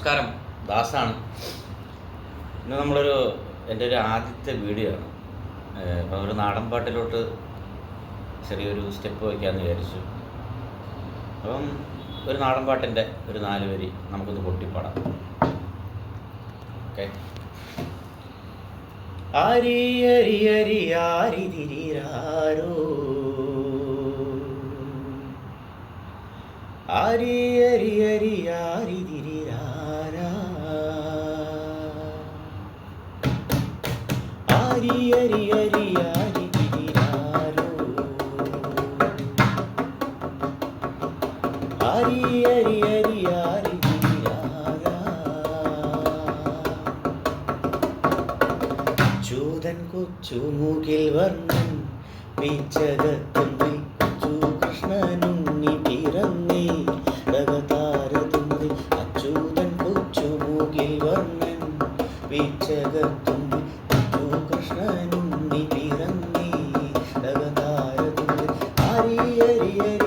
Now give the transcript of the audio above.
നമസ്കാരം. ദാസാണ്. ഇന്ന് നമ്മളൊരു എന്റെ ഒരു ആദ്യത്തെ വീഡിയോ ആണ്. അപ്പോൾ ഒരു നാടൻ പാട്ടിലോട്ട് ചെറിയൊരു സ്റ്റെപ്പ് വയ്ക്കാമെന്ന് വിചാരിച്ചു. അപ്പം ഒരു നാടൻ പാട്ടിന്റെ ഒരു നാല് വരി നമുക്കൊന്ന് പൊട്ടിപ്പാടാം. ഓക്കെ. ആരി അരി അരി ആരി തിരിരാരോ ആരി അരി അരി ആരി ചൂതൻ കൊച്ചു മൂകിൽ വർണൻ വീച്ചകത്തുമ്പിൽ കൊച്ചു കൃഷ്ണനുണ്ണി പിറന്നേ. രകതാരതുമ്പിൽ അച്ചൂതൻ കൊച്ചു മൂകിൽ വർണൻ വീച്ചകത്തുമ്പിൽ കൃഷ്ണനുണ്ണി പിറന്നീ ലവതാരത്തിൽ അരിയരിയ